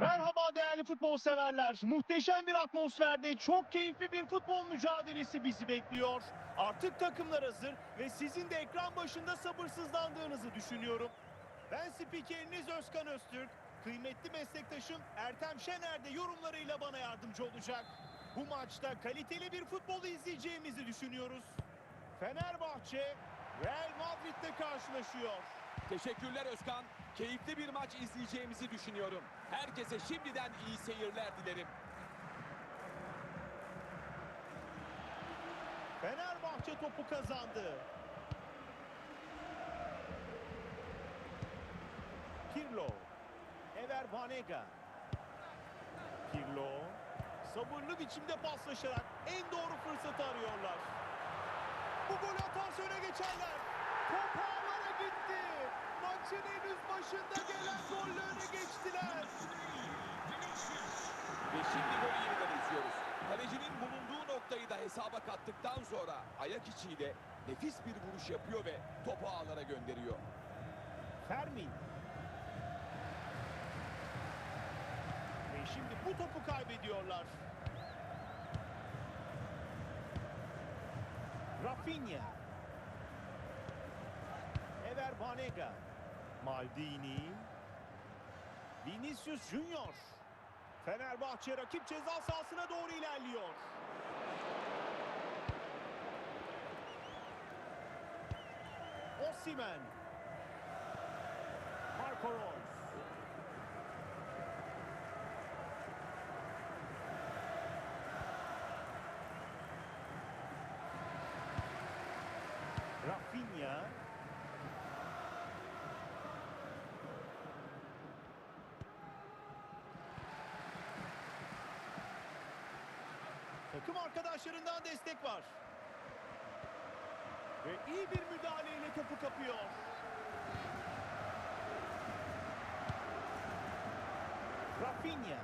Merhaba değerli futbol severler. Muhteşem bir atmosferde çok keyifli bir futbol mücadelesi bizi bekliyor. Artık takımlar hazır ve sizin de ekran başında sabırsızlandığınızı düşünüyorum. Ben spikeriniz Özkan Öztürk. Kıymetli meslektaşım Ertem Şener de yorumlarıyla bana yardımcı olacak. Bu maçta kaliteli bir futbol izleyeceğimizi düşünüyoruz. Fenerbahçe Real Madrid'le karşılaşıyor. Teşekkürler Özkan. Keyifli bir maç izleyeceğimizi düşünüyorum. Herkese şimdiden iyi seyirler dilerim. Fenerbahçe topu kazandı. Pirlo. Ever Banega. Pirlo. Sabırlı biçimde paslaşarak en doğru fırsatı arıyorlar. Bu gol atarsa öne geçerler. Top gitti. Maçın henüz başında gelen golle öne geçtiler. Ve şimdi golü yeniden izliyoruz. Kalecinin bulunduğu noktayı da hesaba kattıktan sonra ayak içiyle nefis bir vuruş yapıyor ve topu ağlara gönderiyor. Fermin. Ve şimdi bu topu kaybediyorlar. Rafinha. Ever Banega. Maldini. Vinicius Junior. Fenerbahçe rakip ceza sahasına doğru ilerliyor. Osimhen. Marco Reus. Rafinha. Takım arkadaşlarından destek var. Ve iyi bir müdahaleyle topu kapıyor. Rafinha.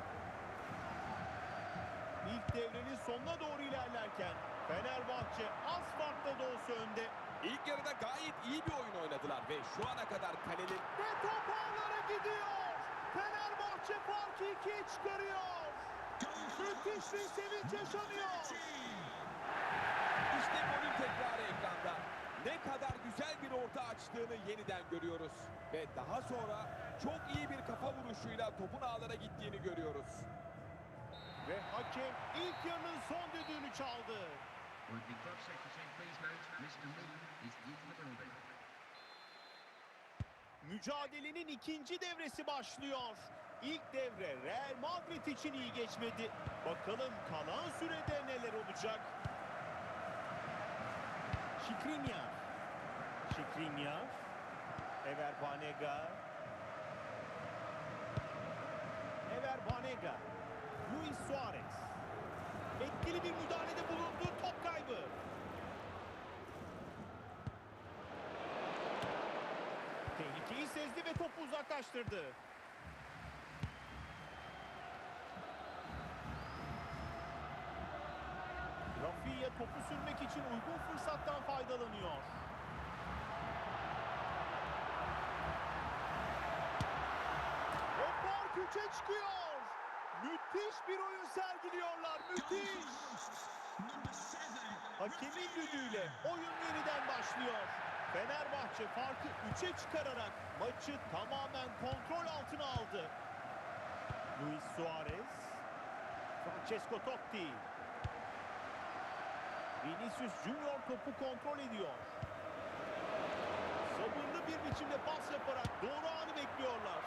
İlk devrenin sonuna doğru ilerlerken Fenerbahçe az farkla da olsa önde. İlk yarıda gayet iyi bir oyun oynadılar ve şu ana kadar kalenin Ve top ağlara gidiyor. Fenerbahçe farkı ikiye çıkarıyor. Müthiş bir sevinç yaşanıyor. İşte golün tekrarı ekranda. Ne kadar güzel bir orta açtığını yeniden görüyoruz. Ve daha sonra çok iyi bir kafa vuruşuyla topun ağlara gittiğini görüyoruz. Ve hakem ilk yarının son düdüğünü çaldı. Mücadelenin ikinci devresi başlıyor. İlk devre Real Madrid için iyi geçmedi. Bakalım kalan sürede neler olacak? Şikrinyar. Şikrinyar. Ever Banega. Ever Banega. Luis Suarez. Etkili bir müdahalede bulundu. Top kaybı. Tehlikeyi sezdi ve topu uzaklaştırdı. Rafinha topu sürmek için uygun fırsattan faydalanıyor. Ve fark üçe çıkıyor. Müthiş bir oyun sergiliyorlar. Müthiş. Hakemin düdüğüyle oyun yeniden başlıyor. Fenerbahçe farkı 3'e çıkararak maçı tamamen kontrol altına aldı. Luis Suarez, Francesco Totti. Vinicius Junior topu kontrol ediyor. bir biçimde pas yaparak doğru anı bekliyorlar.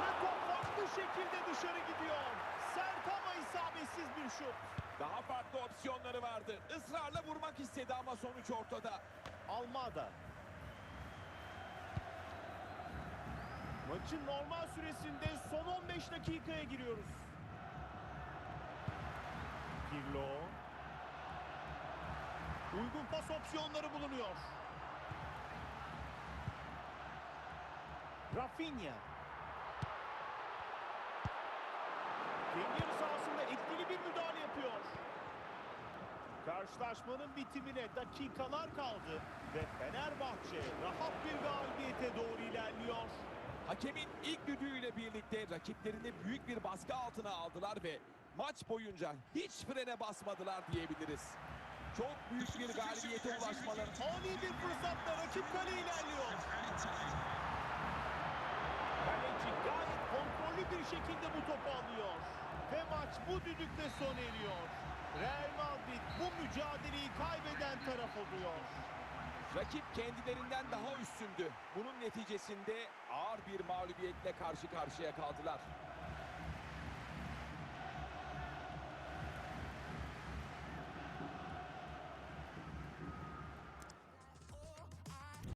Ve top farklı şekilde dışarı gidiyor. Sert ama isabetsiz bir şut. Daha farklı opsiyonları vardı. Israrla vurmak istedi ama sonuç ortada. Almada. Maçın normal süresinde son 15 dakikaya giriyoruz. Pirlo. Uygun pas opsiyonları bulunuyor. Rafinha. Kendi sahasında etkili bir müdahale yapıyor. Karşılaşmanın bitimine dakikalar kaldı ve Fenerbahçe rahat bir galibiyete doğru ilerliyor. Hakemin ilk düdüğüyle birlikte rakiplerini büyük bir baskı altına aldılar ve maç boyunca hiç frene basmadılar diyebiliriz. Çok büyük bir galibiyete ulaşmaları Ani bir fırsatla rakip kale ilerliyor. Kaleci gayet kontrollü bir şekilde bu topu alıyor. Ve maç bu düdükle sona eriyor. Real Madrid bu mücadeleyi kaybeden taraf oluyor. Rakip kendilerinden daha üstündü. Bunun neticesinde ağır bir mağlubiyetle karşı karşıya kaldılar.